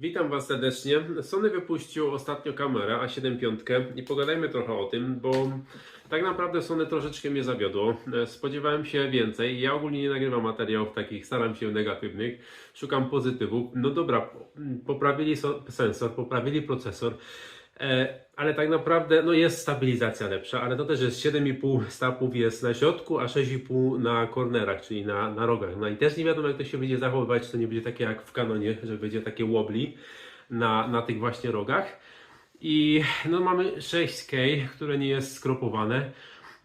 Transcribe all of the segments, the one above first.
Witam Was serdecznie. Sony wypuścił ostatnio kamerę A7 V i pogadajmy trochę o tym, bo tak naprawdę Sony troszeczkę mnie zawiodło. E, Spodziewałem się więcej. Ja ogólnie nie nagrywam materiałów takich, staram się negatywnych, szukam pozytywów. No dobra, po- poprawili so- sensor, poprawili procesor, ale tak naprawdę no jest stabilizacja lepsza, ale to też jest 7,5 stapów jest na środku, a 6,5 na kornerach, czyli na, na rogach. No i też nie wiadomo jak to się będzie zachowywać, to nie będzie takie jak w kanonie, że będzie takie wobbly na, na tych właśnie rogach. I no mamy 6K, które nie jest skropowane.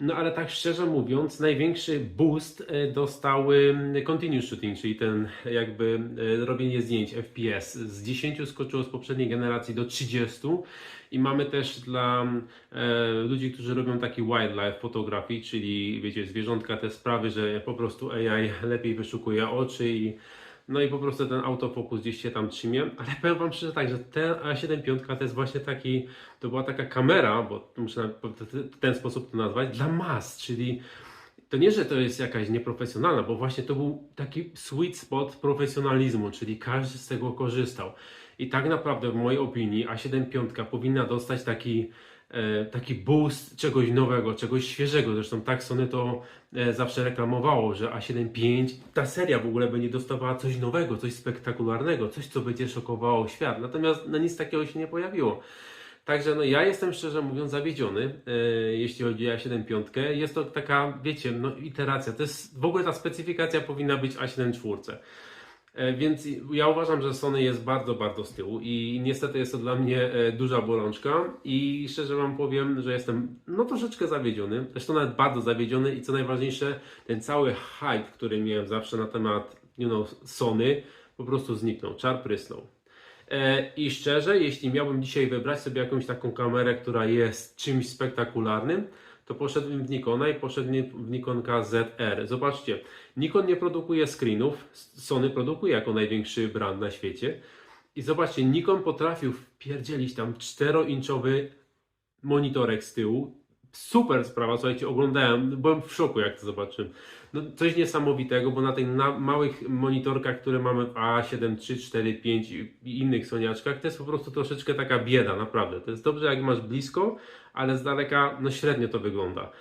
No ale tak szczerze mówiąc, największy boost e, dostały continuous shooting, czyli ten jakby e, robienie zdjęć FPS. Z 10 skoczyło z poprzedniej generacji do 30 i mamy też dla e, ludzi, którzy robią taki wildlife fotografii, czyli wiecie, zwierzątka, te sprawy, że po prostu AI lepiej wyszukuje oczy i no i po prostu ten autofokus gdzieś się tam trzymie, ale powiem Wam szczerze tak, że ten A7 to jest właśnie taki, to była taka kamera, bo muszę w ten sposób to nazwać, dla mas, czyli to nie, że to jest jakaś nieprofesjonalna, bo właśnie to był taki sweet spot profesjonalizmu, czyli każdy z tego korzystał. I tak naprawdę w mojej opinii A7 V powinna dostać taki, taki boost czegoś nowego, czegoś świeżego. Zresztą tak Sony to e, zawsze reklamowało, że A7 V, ta seria w ogóle będzie dostawała coś nowego, coś spektakularnego, coś co będzie szokowało świat. Natomiast no, nic takiego się nie pojawiło. Także no ja jestem szczerze mówiąc zawiedziony, e, jeśli chodzi o A7 V. Jest to taka, wiecie, no iteracja. To jest, w ogóle ta specyfikacja powinna być A7 IV. E, Więc ja uważam, że Sony jest bardzo, bardzo z tyłu i niestety jest to dla mnie e, duża bolączka. I szczerze Wam powiem, że jestem no troszeczkę zawiedziony, zresztą nawet bardzo zawiedziony i co najważniejsze, ten cały hype, który miałem zawsze na temat you know, Sony po prostu zniknął, czar prysnął. E, I szczerze, jeśli miałbym dzisiaj wybrać sobie jakąś taką kamerę, która jest czymś spektakularnym, to poszedłbym w Nikona i poszedłbym w Nikonka ZR. Zobaczcie, Nikon nie produkuje screenów, Sony produkuje jako największy brand na świecie. I zobaczcie, Nikon potrafił wpierdzielić tam 4-inchowy monitorek z tyłu. Super sprawa, słuchajcie, oglądałem, byłem w szoku jak to zobaczyłem. No, coś niesamowitego, bo na tych na małych monitorkach, które mamy w A7 III, 4, 5 i innych soniaczkach, to jest po prostu troszeczkę taka bieda, naprawdę. To jest dobrze jak masz blisko, ale z daleka no średnio to wygląda.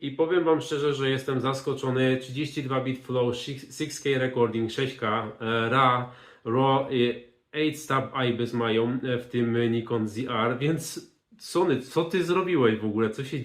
I powiem Wam szczerze, że jestem zaskoczony. 32 bit flow, 6K recording, 6K, e, RA, RAW, i 8 stab IBIS mają e, w tym Nikon ZR, więc Sony, co Ty zrobiłeś w ogóle? Co się